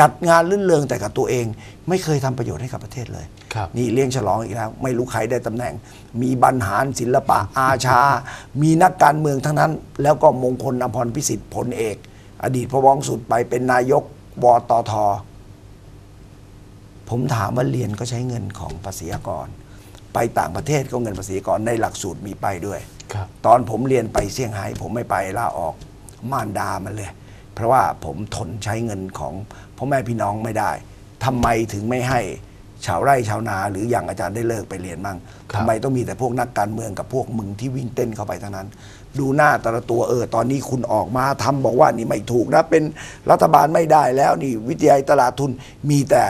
จัดงานลื่นเริงแต่กับตัวเอง ไม่เคยทำประโยชน์ให้กับประเทศเลยครับนี่เลี้ยงฉลองอีกแล้ว ไม่รู้ใครได้ตำแหน่ง มีบรรหารศิลปะอาชา มีนักการเมืองทั้งนั้น แล้วก็มงคลอภรพิสิทธิ์ผลเอก อดีตพระวองสุดไปเป็นนายกวตทผมถามว่าเรียนก็ใช้เงินของภาษีอากร ไปต่างประเทศก็เงินภาษีอากรในหลักสูตรมีไปด้วยครับตอนผมเรียนไปเซี่ยงไฮ้ผมไม่ไปลาออกม่านดามันเลย เพราะว่าผมทนใช้เงินของพ่อแม่พี่น้องไม่ได้ทำไมถึงไม่ให้ชาวไร่ชาวนา หรืออย่างอาจารย์ได้เลิกไปเรียนบ้างครับทำไมต้องมีแต่พวกนักการเมืองกับพวกมึงที่วิ่งเต้นเข้าไปทั้งนั้น ดูหน้าแต่ละตัวเออ ตอนนี้คุณออกมาทำบอกว่านี่ไม่ถูกนะเป็นรัฐบาลไม่ได้แล้วนี่วิทยาตลาดทุนมีแต่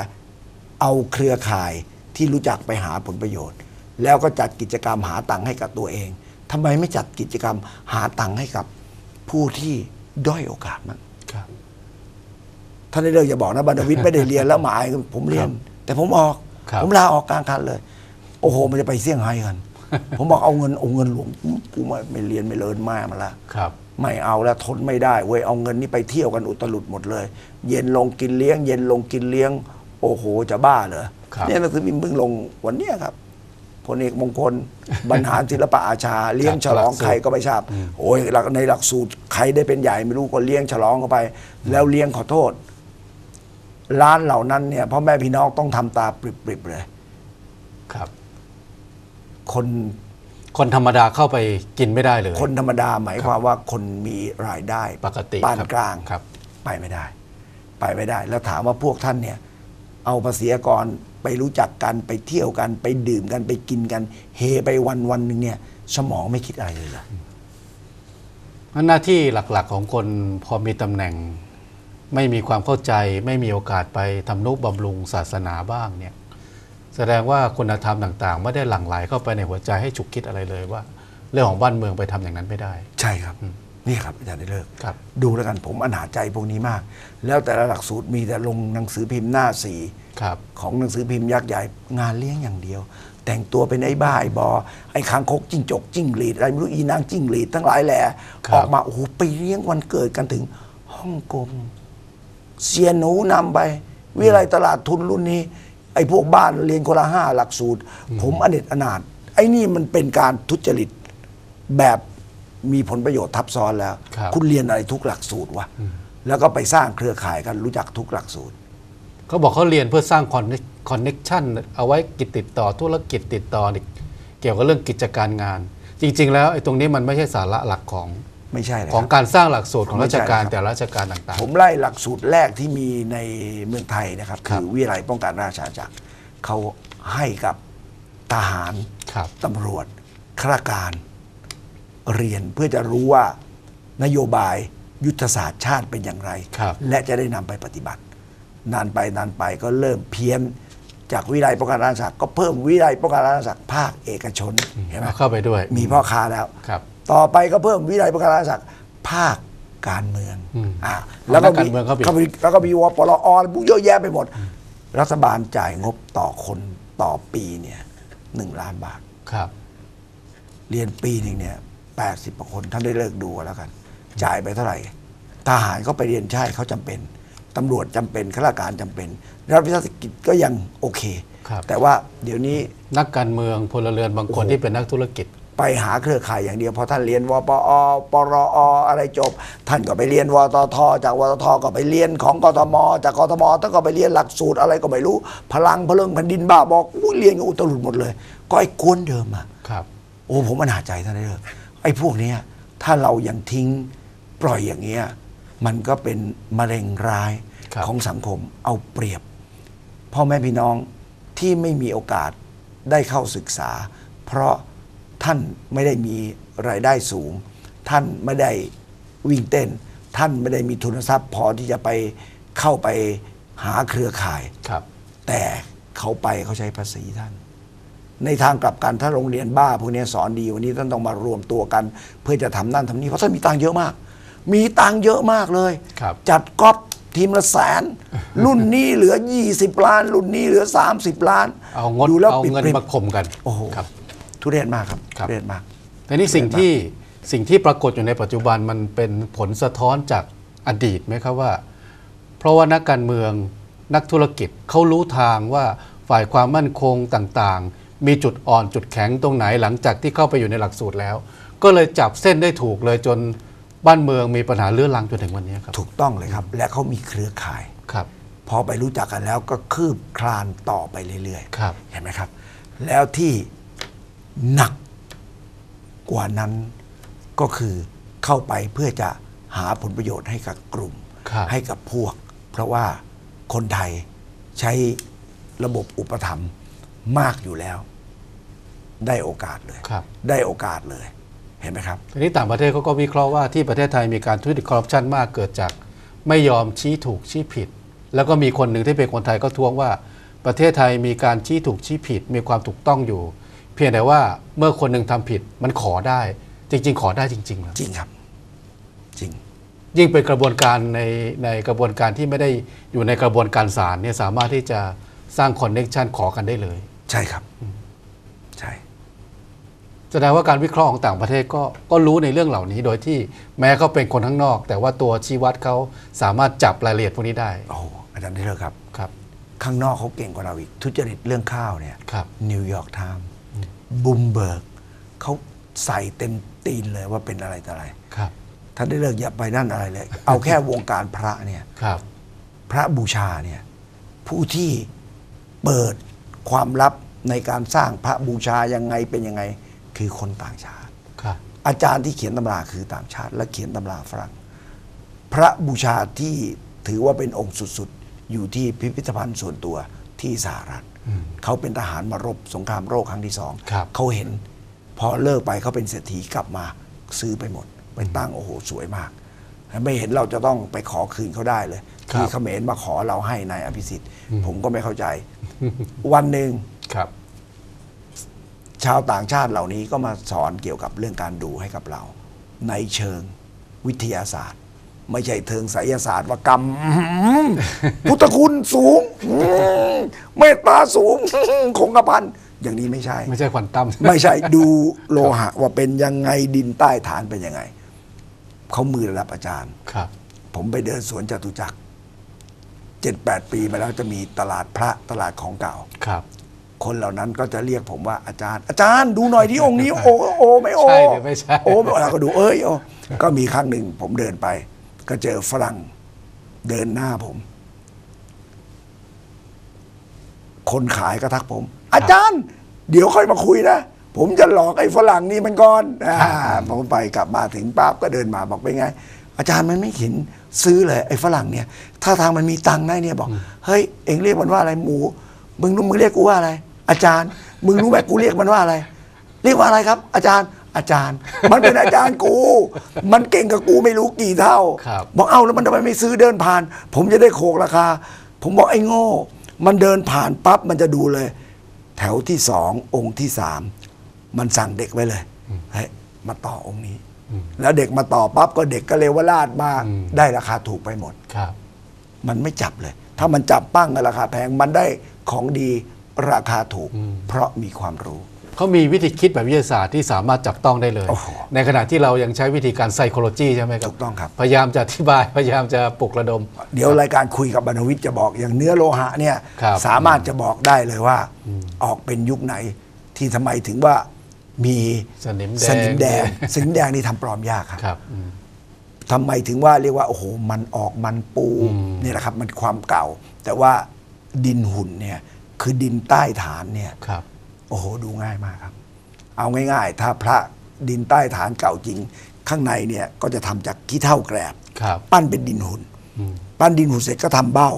เอาเครือข่ายที่รู้จักไปหาผลประโยชน์ แล้วก็จัดกิจกรรมหาตังค์ให้กับตัวเองทำไมไม่จัดกิจกรรมหาตังค์ให้กับผู้ที่ด้อยโอกาสมั้งครับ ท่านได้เลิกอย่าบอกนะบรรณวิทย์ไม่ได้เรียนแล้วหมายผมเรียน แต่ผมออกครับผมลาออกกลางคันเลย โอ้โห มันจะไปเซี่ยงไฮ้กัน ผมบอกเอาเงินเอาเงินหลวงกูไม่ไม่เรียนไม่เลินมามาละครับไม่เอาแล้วทนไม่ได้เว้ยเอาเงินนี้ไปเที่ยวกันอุตลุดหมดเลย เย็นลงกินเลี้ยง เย็นลงกินเลี้ยง โอ้โหจะบ้าเหรอครับเนี่ยหนังสือพิมพ์เพิ่งลงวันเนี้ยครับ พลเอกมงคล บรรหารศิลปะอาชา เลี้ยงฉลองใครก็ไม่ทราบโอ้ยหลักในหลักสูตรใครได้เป็นใหญ่ไม่รู้ก็เลี้ยงฉลองเข้าไป แล้วเลี้ยงขอโทษ ร้านเหล่านั้นเนี่ยพ่อแม่พี่น้องต้องทำตาปริบๆเลยครับ คนคนธรรมดาเข้าไปกินไม่ได้เลย คนธรรมดาหมายความว่าคนมีรายได้ปกติปานครับกลางครับ ไปไม่ได้ ไปไม่ได้ แล้วถามว่าพวกท่านเนี่ย เอาภาษีอากร ไปรู้จักกันไปเที่ยวกัน ไปดื่มกันไปกินกัน เฮไปวันวันหนึ่งเนี่ย สมองไม่คิดอะไรเลยเหรอหน้าที่หลักๆของคนพอมีตำแหน่ง ไม่มีความเข้าใจ ไม่มีโอกาสไปทำนุบำรุงศาสนาบ้างเนี่ย แสดงว่าคุณธรรมต่างๆ ไม่ได้หลั่งไหลเข้าไปในหัวใจให้ฉุกคิดอะไรเลยว่า เรื่องของบ้านเมืองไปทำอย่างนั้นไม่ได้ ใช่ครับ นี่ครับอาจารย์ได้เลิกครับดูแล้วกันผมอนาจใจพวกนี้มาก แล้วแต่ละหลักสูตรมีแต่ลงหนังสือพิมพ์หน้าสีครับของหนังสือพิมพ์ยักษ์ใหญ่งานเลี้ยงอย่างเดียว แต่งตัวเป็นไอ้บ้าไอ้บอ ไอ้คางคกจิ้งจกจิ้งหรีดอะไรไม่รู้อีนางจิ้งหรีดทั้งหลายแหล่ครับออกมาโอ้โหไปเลี้ยงวันเกิดกันถึงฮ่องกงเสียหนูนำไป วิไลตลาดทุนรุ่นนี้ ไอ้พวกบ้านเรียนคนละห้าหลักสูตร ผมอเนจอนาถไอ้นี่มันเป็นการทุจริตแบบ มีผลประโยชน์ทับซ้อนแล้วครับ ณเรียนอะไรทุกหลักสูตรวะแล้วก็ไปสร้างเครือข่ายกันรู้จักทุกหลักสูตร เขาบอกเขาเรียนเพื่อสร้างคอนคอนเน็ชันเอาไว้กิจติดต่อธุรกิจติดต่อนี่เกี่ยวกับเรื่องกิจการงาน จริง ๆ แล้วไอ้ตรงนี้มันไม่ใช่สาระหลักของไม่ใช่เลยของครับการสร้างหลักสูตรของไม่ราใช่ชการครับ แต่ละราชการต่าง ผมไล่หลักสูตรแรกที่มีในเมืองไทยนะครับครัคืบอวิทยาลัยป้องกันราชอาณาจักรเขาให้กับทหาร ๆ ครับ ตำรวจข้าราชการ เรียนเพื่อจะรู้ว่านโยบายยุทธศาสตร์ชาติเป็นอย่างไรครับและจะได้นำไปปฏิบัติ นานไปนานไปก็เริ่มเพี้ยน จากวิทยาลัยป้องกันราชอาณาจักรก็เพิ่มวิทยาลัยป้องกันราชอาณาจักรภาคเอกชนเห็นไหมเอาเข้าไปด้วย มีพ่อค้าแล้วครับต่อไปก็เพิ่มวิทยาลัยประกันราชศักดิ์ภาคการเมืองอืมอ่าแล้วก็นักการเมืองเข้าไปก็มีแล้วก็มีวปลออะไรพวกเยอะแยะไปหมด รัฐบาลจ่ายงบต่อคนต่อปีเนี่ยหนึ่งล้านบาทครับ เรียนปีหนึ่งเนี่ย แปดสิบคนท่านได้เลิกดูแล้วกัน จ่ายไปเท่าไหร่ ทหารเขาไปเรียนใช่เขาจำเป็นตำรวจจำเป็นข้าราชการจำเป็นรัฐวิสาหกิจก็ยังโอเคครับแต่ว่าเดี๋ยวนี้นักการเมืองพลเรือนบางคนที่เป็นนักธุรกิจ ไปหาเครือข่ายอย่างเดียวพอท่านเรียนวปอปรออะไรจบ ท่านก็ไปเรียนวตทจากวตทก็ไปเรียนของกทม จากกทมท่านก็ไปเรียนหลักสูตรอะไรก็ไม่รู้ พลังพลังแผ่นดินบ้าบอกอุ้ยเรียนกันอุตรุดหมดเลย ก็ไอ้กวนเดิมอะครับโอ้ผมมันหาใจท่านได้เลย ไอ้พวกเนี้ยถ้าเรายังทิ้งปล่อยอย่างเงี้ยมันก็เป็นมะเร็งร้ายครับของสังคมเอาเปรียบ พ่อแม่พี่น้องที่ไม่มีโอกาสได้เข้าศึกษา เพราะท่านไม่ได้มีรายได้สูง ท่านไม่ได้วิ่งเต้น ท่านไม่ได้มีทุนทรัพย์พอที่จะไปเข้าไปหาเครือข่ายครับแต่เขาไปเขาใช้ภาษีท่าน ในทางกลับกันถ้าโรงเรียนบ้าพวกนี้สอนดีวันนี้ท่านต้องมารวมตัวกัน เพื่อจะทำนั่นทำนี่เพราะท่านมีตังค์เยอะมาก มีตังค์เยอะมากเลยครับจัดก๊อปทีมละแสน รุ่นนี้เหลือ 20 ล้าน รุ่นนี้เหลือ 30 ล้าน เอางดดูแล้วเอาปิดเงินปริมมาข่มกันโอ้โหครับทุเรศมากครับครับทุเรศมากแต่นี่สิ่งที่สิ่งที่ปรากฏอยู่ในปัจจุบันมันเป็นผลสะท้อนจากอดีตไหมครับว่า เพราะว่านักการเมืองนักธุรกิจเขารู้ทางว่าฝ่ายความมั่นคงต่างๆ มีจุดอ่อนจุดแข็งตรงไหนหลังจากที่เข้าไปอยู่ในหลักสูตรแล้ว ก็เลยจับเส้นได้ถูกเลยจนบ้านเมืองมีปัญหาเลื่อนลังจนถึงวันนี้ครับถูกต้องเลยครับ และเขามีเครือข่ายครับ พอไปรู้จักกันแล้วก็คืบคลานต่อไปเรื่อยครับๆเห็นไหมครับ แล้วที่หนักกว่านั้นก็คือเข้าไปเพื่อจะหาผลประโยชน์ให้กับกลุ่มครับให้กับพวก เพราะว่าคนไทยใช้ระบบอุปถัมภ์มากอยู่แล้ว ได้โอกาสเลยครับ ได้โอกาสเลยเห็นไหมครับทีนี้ต่างประเทศเขาก็วิเคราะห์ว่าที่ประเทศไทยมีการทุจริตคอร์รัปชันมากเกิดจากไม่ยอมชี้ถูกชี้ผิด แล้วก็มีคนหนึ่งที่เป็นคนไทยก็ท้วงว่า ประเทศไทยมีการชี้ถูกชี้ผิด มีความถูกต้องอยู่ เพียงแต่ว่าเมื่อคนหนึ่งทำผิดมันขอได้ จริง ๆ ขอได้จริงๆเหรอจริงครับ จริง ยิ่งเป็นกระบวนการในในกระบวนการที่ไม่ได้อยู่ในกระบวนการศาลเนี่ยสามารถที่จะสร้างคอนเน็ชันขอกันได้เลย ใช่ครับใช่ แสดงว่าการวิเคราะห์ของต่างประเทศก็ก็รู้ในเรื่องเหล่านี้ โดยที่แม้เขาเป็นคนข้างนอก แต่ว่าตัวชี้วัดเขาสามารถจับรายละเอียดพวกนี้ได้โอ้โหอาจารย์ที่เลิกครับครับ ข้างนอกเขาเก่งกว่าเราอีก ทุจริตเรื่องข้าวเนี่ยครับนิวยอร์กไทม์บุมเบิร์กเขาใส่เต็มตีนเลยว่าเป็นอะไรต่ออะไรครับท่านได้เลิกอย่าไปนั่นอะไรเลย เอาแค่วงการพระเนี่ยครับ พระบูชาเนี่ยผู้ที่เปิดความลับในการสร้างพระบูชายังไงเป็นยังไง คือคนต่างชาติครับอาจารย์ที่เขียนตำราคือต่างชาติ และเขียนตำราฝรั่ง พระบูชาที่ถือว่าเป็นองค์สุดๆ อยู่ที่พิพิธภัณฑ์ส่วนตัวที่สหรัฐ เขาเป็นทหารมารบสงครามโลกครั้งที่สองครับเขาเห็นพอเลิกไปเขาเป็นเศรษฐีกลับมาซื้อไปหมด ไปตั้งโอ้โหสวยมาก ไม่เห็นเราจะต้องไปขอคืนเขาได้เลยครับที่เขมรมาขอเราให้นายอภิสิทธิ์ ผมก็ไม่เข้าใจ วันหนึ่งครับ ชาวต่างชาติเหล่านี้ก็มาสอนเกี่ยวกับเรื่องการดูให้กับเรา ในเชิงวิทยาศาสตร์ ไม่ใช่เทิงไสยศาสตร์ว่ากรรมอื้อหือพุทธคุณสูงอื้อเมตตาสูงอื้อคงกระพันอย่างนี้ไม่ใช่ ไม่ใช่ควันตั้มไม่ใช่ดูโลหะว่าเป็นยังไงดินใต้ฐานเป็นยังไงเขามือระดับอาจารย์ครับ ผมไปเดินสวนจตุจักรเจ็ดแปดปีมาแล้วจะมีตลาดพระตลาดของเก่าครับ คนเหล่านั้นก็จะเรียกผมว่าอาจารย์ อาจารย์ดูหน่อยที่องค์นี้ โอ้โอ้ไม่โอ้ใช่หรือไม่ใช่ โอ้ไม่โอ้เราก็ดูเอ้ยโอ้ก็มีครั้งหนึ่งผมเดินไป ก็เจอฝรั่งเดินหน้าผม คนขายก็ทักผม อาจารย์ เดี๋ยวค่อยมาคุยนะ ผมจะหลอกไอ้ฝรั่งนี่มันก่อนอ่าผมไปกลับมาถึงปั๊บก็เดินมาบอกเป็นไง อาจารย์มันไม่เห็นซื้อเลยไอ้ฝรั่งเนี่ย ถ้าทางมันมีตังค์ได้เนี่ยบอก เฮ้ย เอ็งเรียกมันว่าอะไรหมู มึงรู้มึงเรียกกูว่าอะไร อาจารย์ มึงรู้ไหมกูเรียกมันว่าอะไร เรียกว่าอะไรครับ อาจารย์อาจารย์ มันเป็นอาจารย์กู มันเก่งกับกูไม่รู้กี่เท่าครับบอกเอ้าแล้วมันทำไมไม่ซื้อเดินผ่าน ผมจะได้โขกราคา ผมบอกไอ้โง่ มันเดินผ่านปั๊บมันจะดูเลย แถวที่สององค์ที่สามมันสั่งเด็กไว้เลยเฮ้ยมาต่อองค์นี้ แล้วเด็กมาต่อปั๊บก็เด็กก็เลวลาดมาอืมได้ราคาถูกไปหมดครับ มันไม่จับเลย ถ้ามันจับปั้งกับราคาแพงมันได้ของดี ราคาถูก เพราะมีความรู้ เขามีวิธีคิดแบบวิทยาศาสตร์ที่สามารถจับต้องได้เลย โอ้โหในขณะที่เรายังใช้วิธีการไซโคโลจีใช่ไหมครับ ถูกต้องครับ พยายามจะอธิบาย พยายามจะปลุกระดม เดี๋ยวรายการคุยกับบรรณวิทย์จะบอกอย่างเนื้อโลหะเนี่ยครับสามารถจะบอกได้เลยว่า ออกเป็นยุคไหนที่ทำไมถึงว่ามีสนิมแดง สนิมแดงสนิมแดงนี่ทำปลอมยากครับ ครับอืม ทำไมถึงว่าเรียกว่า โอ้โห มันออกมันปูอืมเนี่ยแหละครับ มันความเก่า แต่ว่าดินหุ่นเนี่ย คือดินใต้ฐานเนี่ยครับโอ้โหดูง่ายมากครับ เอาง่าย ๆ ถ้าพระดินใต้ฐานเก่าจริง ข้างในเนี่ยก็จะทำจากขี้เท่าแกรบครับ ปั้นเป็นดินหุ่นอืมปั้นดินหุ่นเสร็จก็ทำเบ้า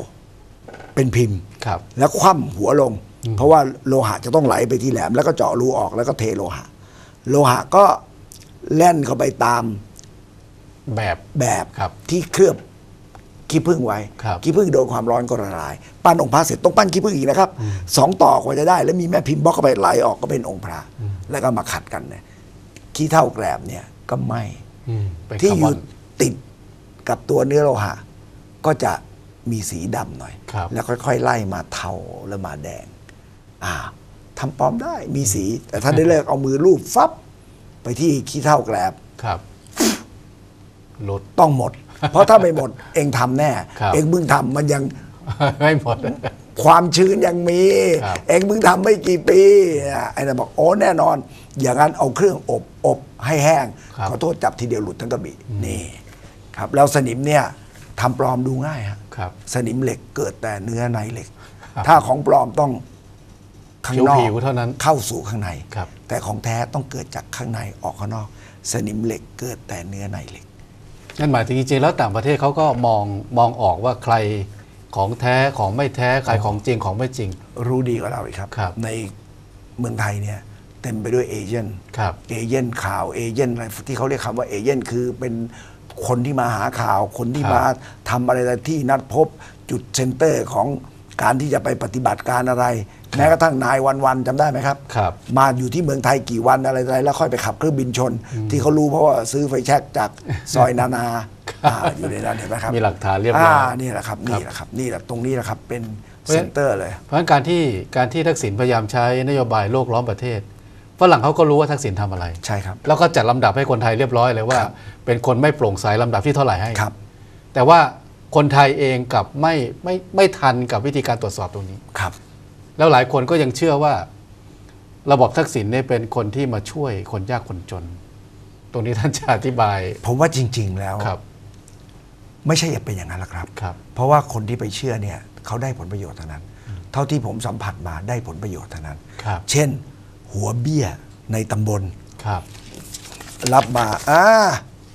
เป็นพิมพ์ครับ แล้วคว่ำหัวลง เพราะว่าโลหะจะต้องไหลไปที่แหลม แล้วก็เจาะรูออกแล้วก็เทโลหะ โลหะก็แล่นเข้าไปตามแบบแบบครับที่เคลือบ ขี้ผึ้งไว้ครับขี้ผึ้งโดนความร้อนก็ละลาย ปั้นองค์พระเสร็จต้องปั้นขี้ผึ้งอีกนะครับสองต่อกว่าจะได้ แล้วมีแม่พิมพ์บล็อกเข้าไปไหลออกก็เป็นองค์พระ แล้วก็มาขัดกันเนี่ยขี้เท่าแกรบเนี่ยก็ไหมอืมเป็นที่คาอร์บยู่อนติดกับตัวเนื้อโลหะ ก็จะมีสีดำหน่อยครับแล้วค่อยๆ ไล่มาเทาแล้วมาแดง อ่าทำปลอมได้มีสี แต่ถ้าได้เลิกเอามือลูบฟับ ไปที่ขี้เท่าแกรบครับหลุดต้องหมด เพราะถ้าไม่หมดเองทำแน่ครับเองมึงทำมันยังไม่หมดความชื้นยังมีครับเองมึงทำไม่กี่ปีอะไอ้นั่นบอกโอ้แน่นอน อย่างนั้นเอาเครื่องอบอบให้แห้งครับขอโทษจับทีเดียวหลุดทั้งกระบี่นี่ครับแล้วสนิมเนี่ยทำปลอมดูง่ายฮะครับสนิมเหล็กเกิดแต่เนื้อในเหล็ก ถ้าของปลอมต้องข้างนอกผิวๆเท่านั้นเข้าสู่ข้างในครับแต่ของแท้ต้องเกิดจากข้างในออกข้างนอก สนิมเหล็กเกิดแต่เนื้อในเหล็ก นั่นหมายถึงจริงๆแล้วต่างประเทศเขาก็มองมองออกว่าใครของแท้ของไม่แท้ใครของจริงของไม่จริง รู้ดีกว่าเราอีกครับ ครับในเมืองไทยเนี่ยเต็มไปด้วยเอเจนต์ครับ เอเย่นข่าวเอเย่นอะไรที่เขาเรียกคำว่าเอเย่นคือเป็นคนที่มาหาข่าว คนที่ครับ มาทำอะไรที่นัดพบจุดเซ็นเตอร์ของ การที่จะไปปฏิบัติการอะไร แม้กระทั่งนายวันวันๆจำได้ไหมครับ ครับ มาอยู่ที่เมืองไทยกี่วันอะไรอะไรแล้วค่อยไปขับเครื่องบินชน ที่เขารู้เพราะว่าซื้อไฟแช็กจากซอยนานาอ่าอยู่ในนั้นเห็นไหมครับมีหลักฐานเรียบร้อย นี่แหละครับนี่แหละครับนี่แหละตรงนี้แหละครับเป็นเซ็นเตอร์เลย เพราะฉะนั้นการที่การที่ทักษิณพยายามใช้นโยบายโลกล้อมประเทศฝรั่งเขาก็รู้ว่าทักษิณทำอะไร ใช่ครับ แล้วก็จัดลำดับให้คนไทยเรียบร้อยเลยว่าครับเป็นคนไม่โปร่งใสลำดับที่เท่าไหร่ให้ ครับ แต่ว่า คนไทยเองกลับไม่ไม่ไม่ทันกับวิธีการตรวจสอบตรงนี้ ครับ แล้วหลายคนก็ยังเชื่อว่า ระบบทักษิณเนี่ยเป็นคนที่มาช่วยคนยากคนจน ตรงนี้ท่านจะอธิบายผมว่าจริง ๆ แล้วครับ ไม่ใช่เป็นอย่างนั้นหรอกครับ ครับ เพราะว่าคนที่ไปเชื่อเนี่ยเขาได้ผลประโยชน์ทั้งนั้น เท่าที่ผมสัมผัสมาได้ผลประโยชน์ทั้งนั้น ครับ เช่น หัวเบี้ยในตำบล ครับ รับมาอ่า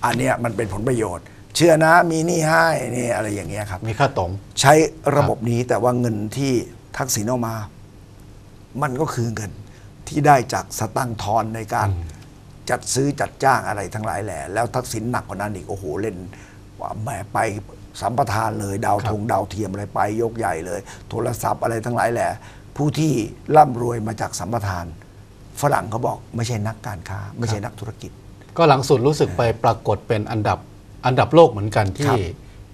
อันเนี้ยมันเป็นผลประโยชน์ เชื่อนะมีหนี่ให้นี่อะไรอย่างเงี้ยครับ มีค่าตรงใช้ระบบนี้แต่ว่าเงินที่ทักษิณเอามา มันก็คือเงินที่ได้จากสตังค์ทอนในการจัดซื้อจัดจ้างอะไรทั้งหลายแหล่แล้วทักษิณหนักกว่านั้นอีกโอ้โหเล่นว่าแหมไปสัมปทานเลย ดาวครับธงดาวเทียมอะไรไปยกใหญ่เลย โทรศัพท์อะไรทั้งหลายแหล่ผู้ที่ร่ำรวยมาจากสัมปทาน ฝรั่งเขาบอกไม่ใช่นักการค้า ไม่ใช่นักธุรกิจ ก็หลังสุดรู้สึกไปปรากฏเป็นอันดับ อันดับโลกเหมือนกันคที่รับ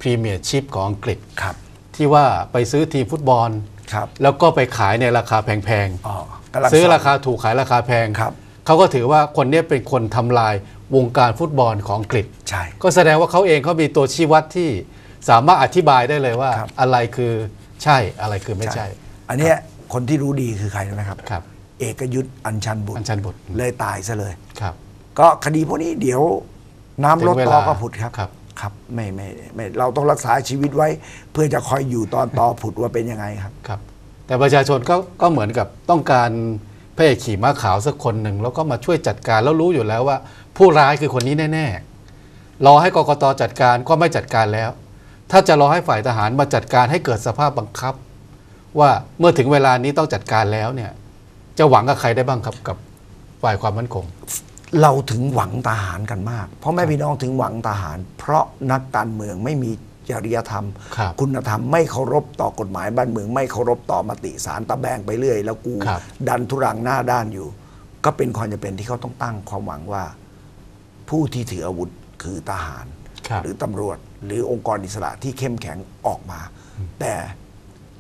พรีเมียร์ชิพของอังกฤษครับที่ว่าไปซื้อทีมฟุตบอลครับแล้วก็ไปขายในราคาแพงอ๋อกำลังๆซื้อสนราคาถูกขายราคาแพงครับเขาก็ถือว่าคนเนี้เป็นคนทำลายวงการฟุตบอลของอังกฤษใช่ก็แสดงว่าเขาเองเขามีตัวชี้วัดที่สามารถอธิบายได้เลยว่าครับอะไรคือใช่อะไรคือไม่ใช่ อันเนี้ยคนที่รู้ดีคือใครรู้ไหมครับครับ เอกยุทธอัญชันบุตรอัญชันบุตรเลยตายซะเลยครับ ก็คดีพวกนี้เดี๋ยว น้ำลดถึงเวต่ลาอก็ผุดครับครับ ครับไม่ไม่ไม่เราต้องรักษาชีวิตไว้ เพื่อจะคอยอยู่ตอนต่อผุดว่าเป็นยังไงครับ ครับ แต่ประชาชนก็ก็เหมือนกับต้องการพระเอกขี่ม้าขาวสักคนหนึ่งแล้วก็มาช่วยจัดการแล้วรู้อยู่แล้วว่า ผู้ร้ายคือคนนี้แน่ๆรอให้กกตจัดการก็ไม่จัดการแล้ว ถ้าจะรอให้ฝ่ายทหารมาจัดการให้เกิดสภาพบังคับ ว่าเมื่อถึงเวลานี้ต้องจัดการแล้วเนี่ย จะหวังกับใครได้บ้างครับกับฝ่ายความมั่นคง เราถึงหวังทหารกันมากเพราะแม่พี่น้องถึงหวังทหาร เพราะนักการเมืองไม่มีจริยธรรมครับณธรรมไม่เคารพต่อกฎหมายบ้านเมือง ไม่เคารพต่อมติสารตะแบงไปเรื่อย แล้วกูครับดันทุรังหน้าด้านอยู่ ก็เป็นความจำเป็นที่เขาต้องตั้งความหวังว่า ผู้ที่ถืออาวุธคือทหารครับหรือตำรวจ หรือองค์กรอิสระที่เข้มแข็งออกมา แต่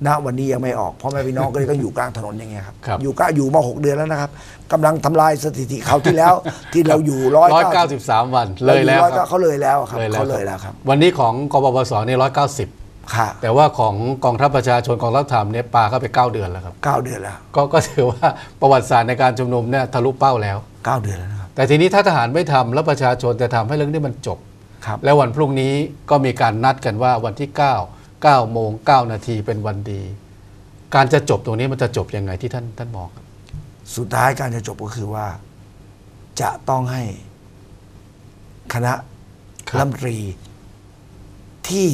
ณวันนี้ยังไม่ออกพ่อแม่พี่น้องก็เลยต้องอยู่กลางถนนอย่างเงี้ยครับครับ อยู่ก็อยู่มาหกเดือนแล้วนะครับกำลังทำลายสถิติเขาวที่แล้ว ที่เราอยู่ร้อยร้อยเก้าสิบสามวันเลยแล้วครับเขาเลยแล้วครับเขาเลยแล้วครับวันนี้ของกบพศนี่ร้อยเก้าสิบค่ะแต่ว่าของกองทัพประชาชนกองทัพธรรมเนี่ยปาเข้าไป 9 เดือนแล้วครับ เก้าเดือนแล้วก็ก็ถือว่าประวัติศาสตร์ในการชุมนุมเนี่ยทะลุเป้าแล้ว เก้าเดือนแล้วนะครับแต่ทีนี้ถ้าทหารไม่ทำแล้วประชาชนจะทำให้เรื่องนี้มันจบ ครับ แล้ววันพรุ่งนี้ก็มีการนัดกันว่าวันที่ 9 9โมง9นาทีเป็นวันดี การจะจบตรงนี้มันจะจบยังไงที่ท่านท่านมองครับสุดท้ายการจะจบก็คือว่า จะต้องให้คณะครับรัฐมนตรีที่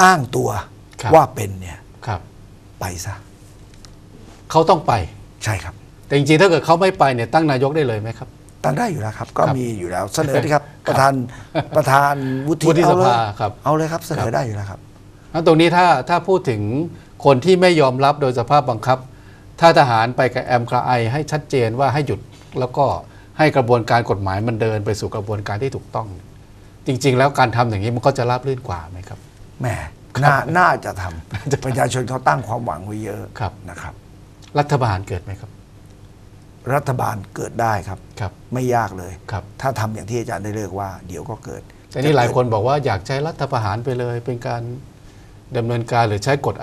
อ้างตัวครับว่าเป็นเนี่ยครับไปซะเขาต้องไปใช่ครับ แต่จริงๆถ้าเกิดเขาไม่ไปเนี่ยตั้งนายกได้เลยไหมครับ ตั้งได้อยู่แล้วครับ ก็ครับมีอยู่แล้วเสนอที่ครับ ประธานประธานวุฒิวุฒิสเอาเลยภาครับเอาเลยครับ เสนอได้อยู่แล้วครับ แล้วตรงนี้ถ้าถ้าพูดถึงคนที่ไม่ยอมรับโดยสภาพบังคับ ถ้าทหารไปกับแอมคราไอให้ชัดเจนว่าให้หยุดแล้วก็ให้กระบวนการกฎหมายมันเดินไปสู่กระบวนการที่ถูกต้อง จริง ๆ แล้วการทำอย่างนี้มันก็จะราบรื่นกว่าไหมครับแหมน่าน่าจะทำประชาชนเขาตั้งความหวังไว้เยอะครับนะครับ รัฐบาลเกิดไหมครับ รัฐบาลเกิดได้ครับครับ ไม่ยากเลยครับ ถ้าทำอย่างที่อาจารย์ได้เลิกว่า เดี๋ยวก็เกิดแต่นี่หลายคนบอกว่าอยากใช้รัฐประหารไปเลยเป็นการ ดำเนินการหรือใช้กฎ